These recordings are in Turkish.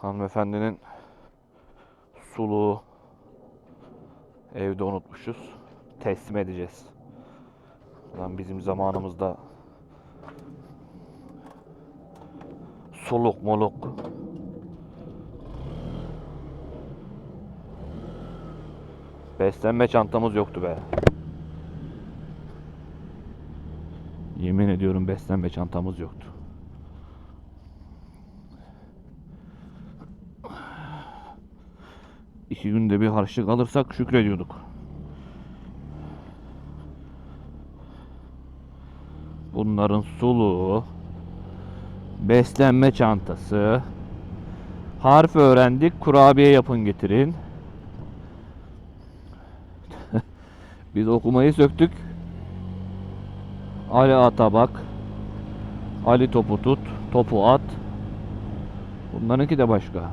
Hanımefendinin suluğu evde unutmuşuz. Teslim edeceğiz. Lan bizim zamanımızda suluk moluk Beslenme çantamız yoktu be. Yemin ediyorum beslenme çantamız yoktu. İki günde bir harçlık alırsak şükrediyorduk. Bunların suluğu, beslenme çantası, harf öğrendik, kurabiye yapın getirin. Biz okumayı söktük. Ali Atabak, Ali topu tut, topu at. Bunlarınki de başka.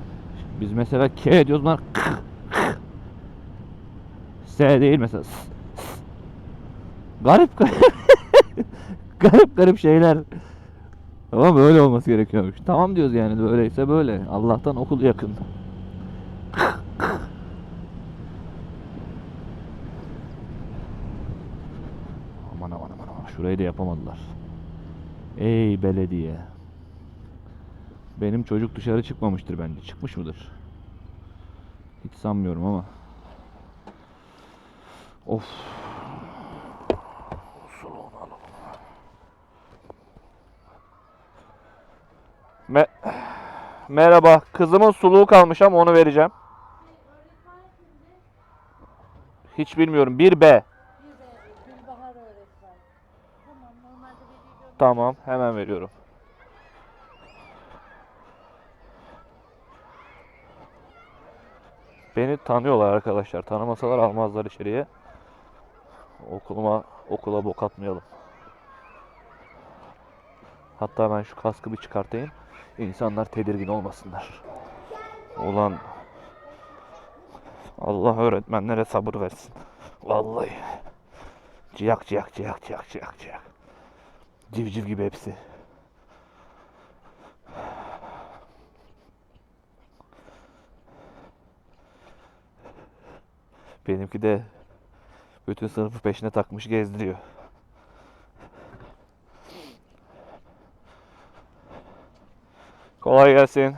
Biz mesela K diyoruz bunlar. S değil mesela. S, S. Garip garip. garip garip şeyler. Ama böyle olması gerekiyormuş. Tamam diyoruz yani böyleyse böyle. Allah'tan okul yakın. Aman aman aman aman. Şurayı da yapamadılar. Ey belediye. Benim çocuk dışarı çıkmamıştır bence. Çıkmış mıdır? Hiç sanmıyorum ama. Of. Me Merhaba. Kızımın suluğu kalmış ama onu vereceğim. Hiç bilmiyorum. 1B. Bir de Gülbahar öğretmen. Tamam normalde veriyorum. Tamam. Hemen veriyorum. Beni tanıyorlar arkadaşlar. Tanımasalar almazlar içeriye. Okuluma okula bok atmayalım. Hatta ben şu kaskı bir çıkartayım. İnsanlar tedirgin olmasınlar. Ulan Allah öğretmenlere sabır versin. Vallahi. Ciyak ciyak ciyak ciyak ciyak ciyak. Civciv gibi hepsi. Benimki de bütün sınıfı peşine takmış gezdiriyor. Kolay gelsin.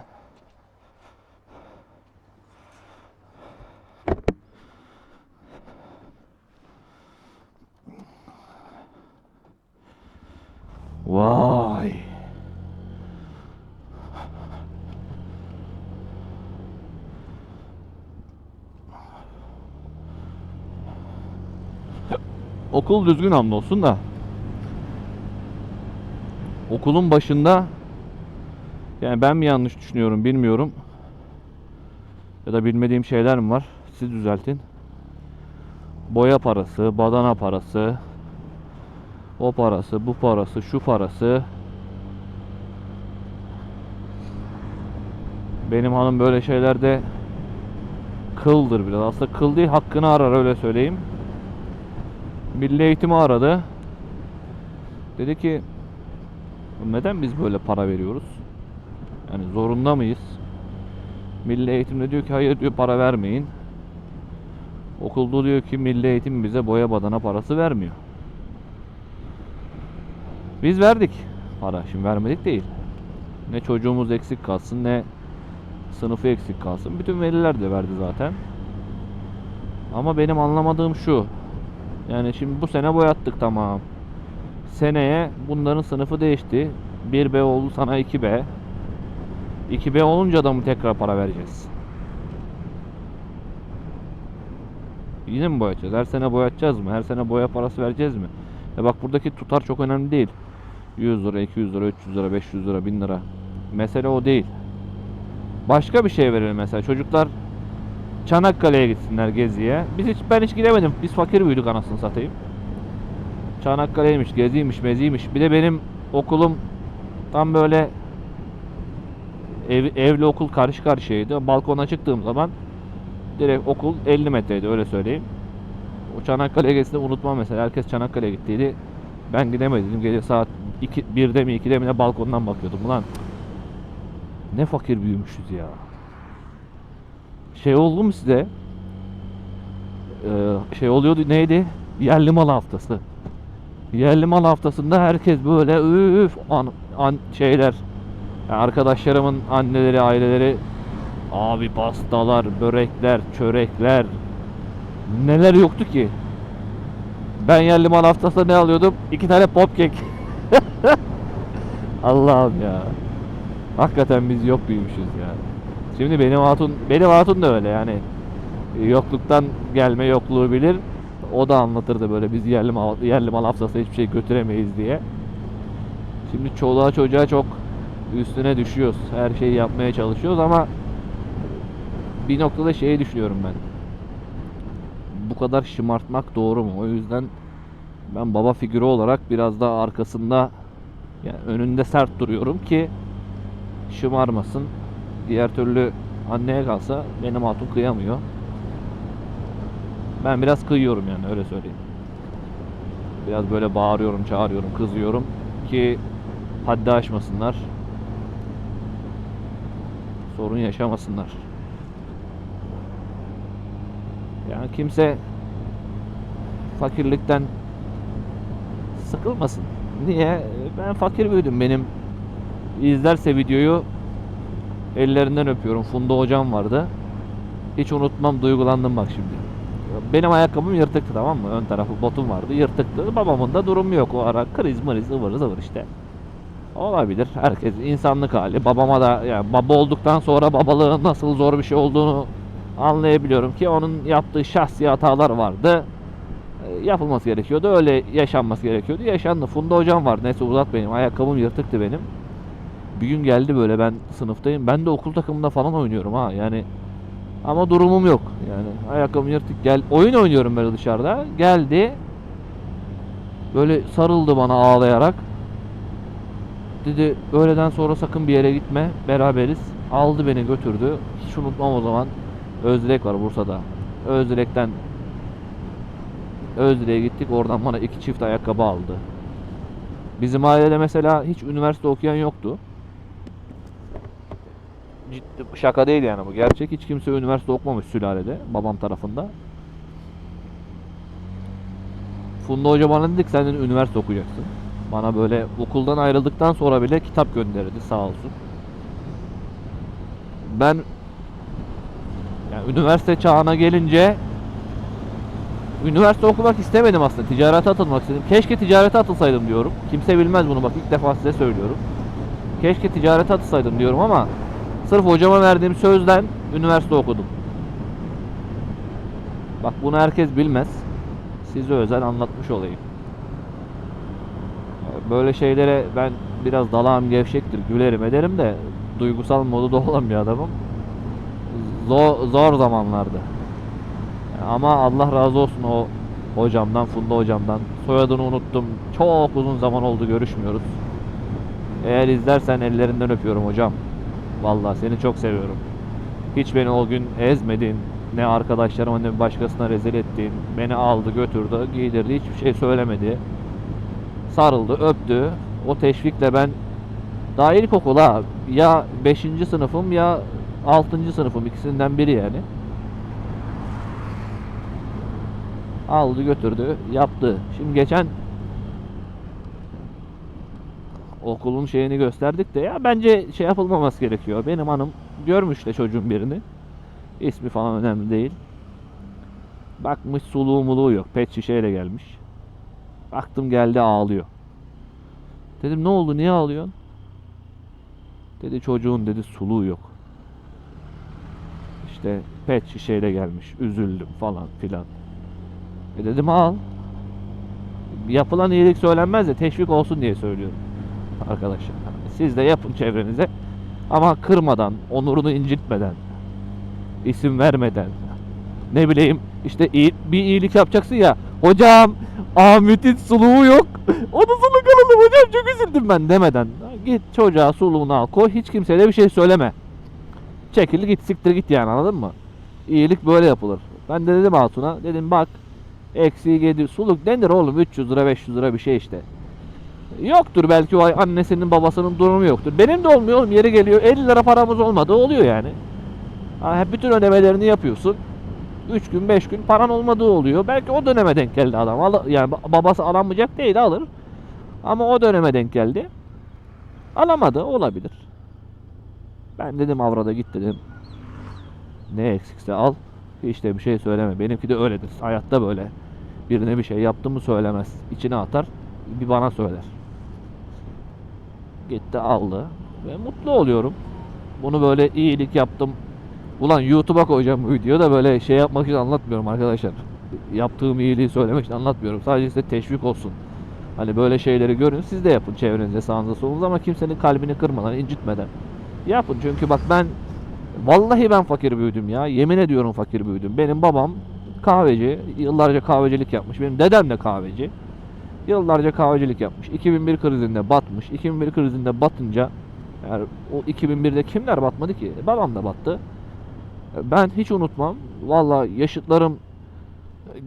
Okul düzgün hamdolsun da. Okulun başında yani ben mi yanlış düşünüyorum bilmiyorum. Ya da bilmediğim şeyler mi var? Siz düzeltin. Boya parası, badana parası, o parası, bu parası, şu parası. Benim hanım böyle şeylerde kıldır biraz. Aslında kıl değil hakkını arar öyle söyleyeyim. Milli eğitimi aradı. Dedi ki neden biz böyle para veriyoruz? Yani zorunda mıyız? Milli eğitimde diyor ki hayır diyor para vermeyin. Okulda diyor ki milli eğitim bize boya badana parası vermiyor. Biz verdik para. Şimdi vermedik değil. Ne çocuğumuz eksik kalsın ne sınıfı eksik kalsın. Bütün veliler de verdi zaten. Ama benim anlamadığım şu. Yani şimdi bu sene boyattık tamam. Seneye bunların sınıfı değişti. 1B oldu sana 2B. 2B olunca da mı tekrar para vereceğiz? Yine mi boyatacağız? Her sene boyatacağız mı? Her sene boya parası vereceğiz mi? E bak buradaki tutar çok önemli değil. 100 lira, 200 lira, 300 lira, 500 lira, 1000 lira. Mesele o değil. Başka bir şey verelim mesela. Çocuklar Çanakkale'ye gitsinler geziye. Biz hiç ben hiç gidemedim. Biz fakir büyüdük anasını satayım. Çanakkale'ymiş, geziymiş, meziymiş. Bir de benim okulum tam böyle ev, evli okul karşı karşıyaydı. Balkona çıktığım zaman direkt okul 50 metreydi öyle söyleyeyim. O Çanakkale gezisini unutmam mesela. Herkes Çanakkale'ye gittiydi. Ben gidemedim. Gece saat 2, 1'de mi 2'de mi ne balkondan bakıyordum. Ulan ne fakir büyümüşüz ya. Şey oldu mu size? Ee, şey oluyordu neydi? Yerli mal haftası. Yerli mal haftasında herkes böyle üf an, an şeyler yani arkadaşlarımın anneleri, aileleri abi pastalar, börekler, çörekler neler yoktu ki? Ben yerli mal haftasında ne alıyordum? İki tane popkek. Allah'ım ya. Hakikaten biz yok büyümüşüz ya. Şimdi benim hatun, benim hatun da öyle yani. Yokluktan gelme yokluğu bilir. O da anlatırdı böyle biz yerli mal, yerli mal haftası hiçbir şey götüremeyiz diye. Şimdi çoluğa çocuğa çok üstüne düşüyoruz. Her şeyi yapmaya çalışıyoruz ama bir noktada şeyi düşünüyorum ben. Bu kadar şımartmak doğru mu? O yüzden ben baba figürü olarak biraz daha arkasında yani önünde sert duruyorum ki şımarmasın. Diğer türlü anneye kalsa benim hatun kıyamıyor. Ben biraz kıyıyorum yani öyle söyleyeyim. Biraz böyle bağırıyorum, çağırıyorum, kızıyorum ki haddi aşmasınlar. Sorun yaşamasınlar. Yani kimse fakirlikten sıkılmasın. Niye? Ben fakir büyüdüm. Benim izlerse videoyu ellerinden öpüyorum. Funda hocam vardı. Hiç unutmam, duygulandım bak şimdi. Benim ayakkabım yırtıktı tamam mı? Ön tarafı botum vardı, yırtıktı. Babamın da durumu yok o ara. Kriz mriz ıvır zıvır işte. Olabilir. Herkes insanlık hali. Babama da yani baba olduktan sonra babalığın nasıl zor bir şey olduğunu anlayabiliyorum ki onun yaptığı şahsi hatalar vardı. E, Yapılması gerekiyordu. Öyle yaşanması gerekiyordu. Yaşandı. Funda hocam var. Neyse uzat benim. Ayakkabım yırtıktı benim. Bir gün geldi böyle ben sınıftayım. Ben de okul takımında falan oynuyorum ha. Yani ama durumum yok. Yani ayakkabım yırtık gel. Oyun oynuyorum böyle dışarıda. Geldi. Böyle sarıldı bana ağlayarak. Dedi öğleden sonra sakın bir yere gitme. Beraberiz. Aldı beni götürdü. Hiç unutmam o zaman. Özdilek var Bursa'da. Özdilek'ten Özdilek'e gittik. Oradan bana iki çift ayakkabı aldı. Bizim ailede mesela hiç üniversite okuyan yoktu. Ciddi şaka değil yani bu. Gerçek hiç kimse üniversite okumamış sülalede babam tarafında. Funda Hoca bana dedi ki sen dedi, üniversite okuyacaksın. Bana böyle okuldan ayrıldıktan sonra bile kitap gönderirdi sağ olsun. Ben yani üniversite çağına gelince üniversite okumak istemedim aslında. Ticarete atılmak istedim. Keşke ticarete atılsaydım diyorum. Kimse bilmez bunu bak ilk defa size söylüyorum. Keşke ticarete atılsaydım diyorum ama sırf hocama verdiğim sözden üniversite okudum. Bak bunu herkes bilmez. Size özel anlatmış olayım. Böyle şeylere ben biraz dalağım gevşektir, gülerim ederim de duygusal modu da olan bir adamım. Zor, zor zamanlardı. Ama Allah razı olsun o hocamdan, Funda hocamdan. Soyadını unuttum. Çok uzun zaman oldu görüşmüyoruz. Eğer izlersen ellerinden öpüyorum hocam. Vallahi seni çok seviyorum. Hiç beni o gün ezmedin. Ne arkadaşlarıma ne başkasına rezil ettin. Beni aldı götürdü giydirdi hiçbir şey söylemedi. Sarıldı öptü. O teşvikle ben daha ilkokula ya 5. sınıfım ya 6. sınıfım ikisinden biri yani. Aldı götürdü yaptı. Şimdi geçen okulun şeyini gösterdik de ya bence şey yapılmaması gerekiyor. Benim hanım görmüş de çocuğun birini. İsmi falan önemli değil. Bakmış suluğu muluğu yok. Pet şişeyle gelmiş. Baktım geldi ağlıyor. Dedim ne oldu niye ağlıyorsun? Dedi çocuğun dedi suluğu yok. İşte pet şişeyle gelmiş. Üzüldüm falan filan. E dedim al. Yapılan iyilik söylenmez de teşvik olsun diye söylüyorum. Arkadaşlar. Siz de yapın çevrenize. Ama kırmadan, onurunu incitmeden, isim vermeden, ne bileyim işte iyi, bir iyilik yapacaksın ya. Hocam Ahmet'in suluğu yok. Onu suluk alalım hocam çok üzüldüm ben demeden. Git çocuğa suluğunu al koy hiç kimseye de bir şey söyleme. Çekil git siktir git yani anladın mı? İyilik böyle yapılır. Ben de dedim Hatun'a dedim bak eksiği gedi suluk denir oğlum 300 lira 500 lira bir şey işte. Yoktur belki o ay annesinin babasının durumu yoktur. Benim de olmuyor oğlum yeri geliyor 50 lira paramız olmadı oluyor yani. Hep bütün ödemelerini yapıyorsun. 3 gün 5 gün paran olmadığı oluyor. Belki o döneme denk geldi adam. Al- yani ba- babası alamayacak değil alır. Ama o döneme denk geldi. Alamadı olabilir. Ben dedim Avrada git dedim. Ne eksikse al. Hiç de bir şey söyleme. Benimki de öyledir. Hayatta böyle. Birine bir şey yaptım mı söylemez. İçine atar. Bir bana söyler. Gitti aldı. Ve mutlu oluyorum. Bunu böyle iyilik yaptım. Ulan YouTube'a koyacağım bu videoyu da böyle şey yapmak için anlatmıyorum arkadaşlar. Yaptığım iyiliği söylemek için anlatmıyorum. Sadece size teşvik olsun. Hani böyle şeyleri görün. Siz de yapın çevrenizde sağınızda solunuzda ama kimsenin kalbini kırmadan, incitmeden. Yapın çünkü bak ben vallahi ben fakir büyüdüm ya. Yemin ediyorum fakir büyüdüm. Benim babam kahveci. Yıllarca kahvecilik yapmış. Benim dedem de kahveci. Yıllarca kahvecilik yapmış. 2001 krizinde batmış. 2001 krizinde batınca yani o 2001'de kimler batmadı ki? Babam da battı. Ben hiç unutmam. Valla yaşıtlarım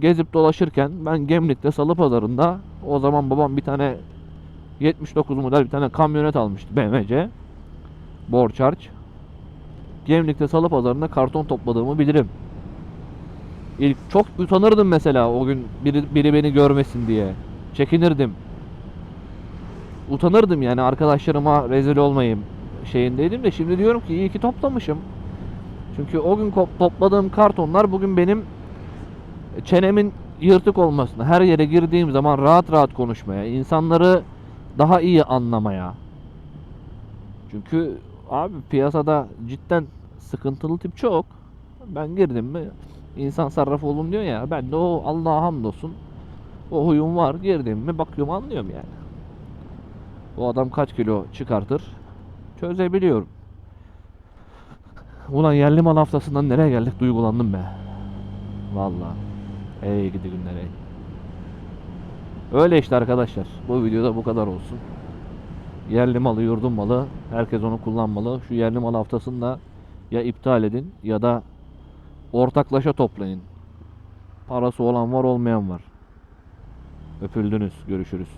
gezip dolaşırken ben Gemlik'te Salı Pazarı'nda o zaman babam bir tane 79 model bir tane kamyonet almıştı BMW. Borç harç. Gemlik'te Salı Pazarı'nda karton topladığımı bilirim. İlk çok utanırdım mesela o gün biri, biri beni görmesin diye. Çekinirdim. Utanırdım yani arkadaşlarıma rezil olmayayım şeyindeydim de şimdi diyorum ki iyi ki toplamışım. Çünkü o gün topladığım kartonlar bugün benim çenemin yırtık olmasına, her yere girdiğim zaman rahat rahat konuşmaya, insanları daha iyi anlamaya. Çünkü abi piyasada cidden sıkıntılı tip çok. Ben girdim mi insan sarrafı olun diyor ya. Ben de o Allah'a hamdolsun o huyum var. Girdim mi bakıyorum anlıyorum yani. Bu adam kaç kilo çıkartır çözebiliyorum. Ulan yerli mal haftasından nereye geldik duygulandım be. Vallahi. Ey gidi günler ey. Öyle işte arkadaşlar. Bu videoda bu kadar olsun. Yerli malı, yurdun malı. Herkes onu kullanmalı. Şu yerli mal haftasını da ya iptal edin ya da ortaklaşa toplayın. Parası olan var olmayan var. Öpüldünüz. Görüşürüz.